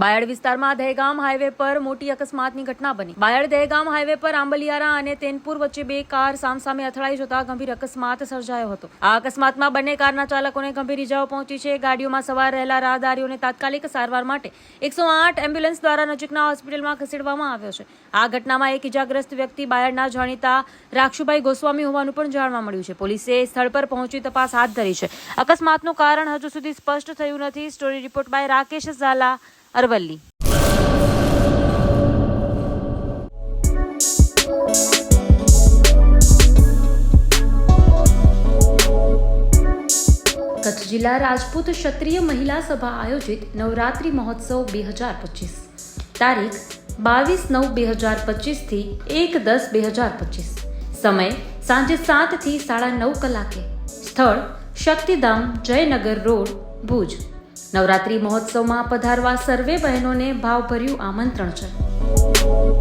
બાયડ વિસ્તારમાં દહેગામ હાઈવે પર મોટી અકસ્માતની ઘટના બની. બાયડ, દહેગામ હાઈવે પર આંબલિયારા અને તેનપુર વચ્ચે બે કાર સામસામે અથડાઈ જતા ગંભીર અકસ્માત સર્જાયો હતો. આ અકસ્માતમાં બંને કારના ચાલકોને ગંભીર ઇજાઓ પહોંચી છે. ગાડીઓમાં સવાર રહેલા રાહદારીઓને તાત્કાલિક સારવાર માટે એકસો આઠ એમ્બ્યુલન્સ દ્વારા નજીકના હોસ્પિટલમાં ખસેડવામાં આવ્યો છે. આ ઘટનામાં એક ઇજાગ્રસ્ત વ્યક્તિ બાયડના જાણીતા રાક્ષુભાઈ ગોસ્વામી હોવાનું પણ જાણવા મળ્યું છે. પોલીસે સ્થળ પર પહોંચી તપાસ હાથ ધરી છે. અકસ્માતનું કારણ હજુ સુધી સ્પષ્ટ થયું નથી. Story report by Rakesh Jhala. Aravalli Kutch જિલ્લા રાજપૂત ક્ષત્રિય મહિલા સભા આયોજિત નવરાત્રિ મહોત્સવ બે હજાર પચીસ તારીખ બાવીસ નવ બે હજાર પચીસથી એક દસ બે હજાર પચીસ સમય સાંજે સાતથી સાડા નવ કલાકે સ્થળ શક્તિધામ જયનગર રોડ ભુજ નવરાત્રિ મહોત્સવમાં પધારવા સર્વે બહેનોને ભાવભર્યું આમંત્રણ છે.